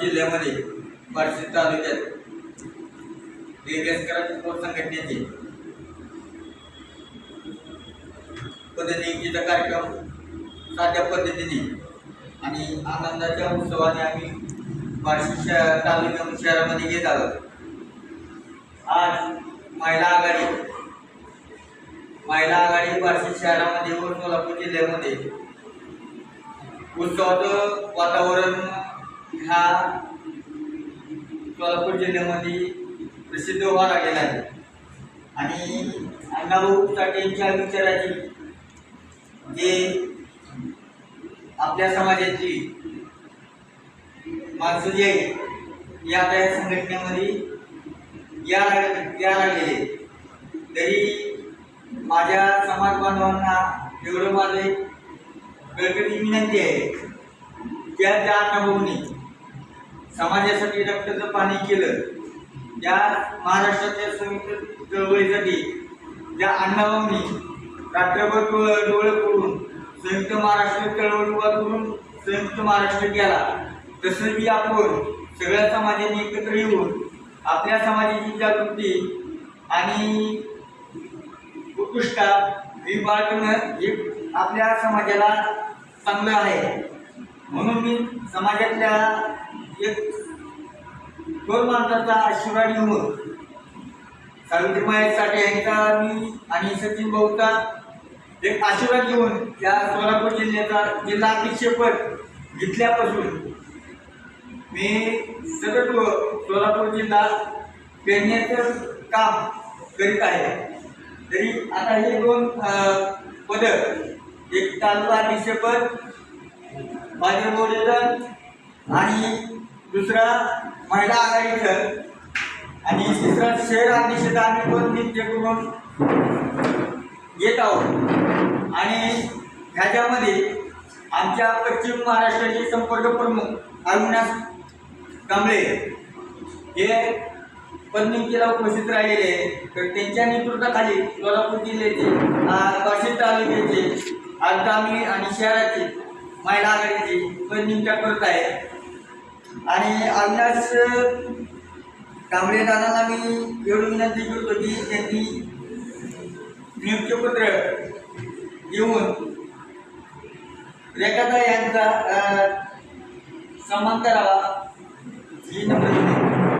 जिल्ह्यामध्ये बार्शी तालुक्यात वेगळ्याच स्पोर्ट संघटनेचे पदनियुक्तीचा कार्यक्रम साध्या पद्धतीने आणि आनंदाच्या उत्सवाने आम्ही बार्शी शहर तालुक्या शहरामध्ये घेत आहोत आज महिला आघाडी महिला आघाडी बार्शी शहरामध्ये व सोलापूर जिल्ह्यामध्ये उत्सवाचं वातावरण ह्या सोलापूर जिल्ह्यामध्ये प्रसिद्ध व्हावा लागलेला आहे. आणि अण्णाभाऊ साठेंच्या विचाराची जे आपल्या समाजाची माणसं जी आहे या त्या संघटनेमध्ये या या लागलेले तरी माझ्या समाज बांधवांना एवढं माझं एक विनंती आहे. त्या त्या अण्णाभाऊंनी समाजासाठी रक्ताचं पाणी केलं. त्या महाराष्ट्राच्या संयुक्त चळवळीसाठी ज्या अण्णाभाऊंनी रात्रभर डोळे करून संयुक्त महाराष्ट्र चळवळी उभा करून संयुक्त महाराष्ट्र केला तसं मी आपण सगळ्या समाजाने एकत्र येऊन आपल्या समाजाची जागृती आणि उत्कृष्टा ही बाळगणं हे आपल्या समाजाला चांगलं आहे. म्हणून मी समाजातल्या एक दोन माणसाचा आशीर्वाद घेऊन सावित्रीमाई साठे यांचा मी आणि सचिन भाऊचा एक आशीर्वाद घेऊन या सोलापूर जिल्ह्याचा जिल्हा अध्यक्षपद घेतल्यापासून मी सतत सोलापूर जिल्हा पेरण्याचं काम करीत आहे. तरी आता हे दोन पद एक तालुका अध्यक्षपद माझे बोलेदन आणि दुसरा महिला आघाडीचं आणि तिसरं शहर अध्यक्ष आम्ही पण नित्य करून येत आहोत. आणि ह्याच्यामध्ये आमच्या पश्चिम महाराष्ट्राचे संपर्क प्रमुख अविनाश कांबळे हे पदनियुक्तीला उपस्थित राहिलेले आहे. तर त्यांच्या नेतृत्वाखाली सोलापूर जिल्ह्याचे आ, बार्शी तालुक्याचे आगामी आणि शहराचे महिला आघाडीची पदनियुक्त्या करत आहे आणि अविनाश कांबळे दादांना मी एवढी विनंती करतो की त्यांनी नियुक्तीपत्र घेऊन रेखादा यांचा अ, सन्मान करावा ही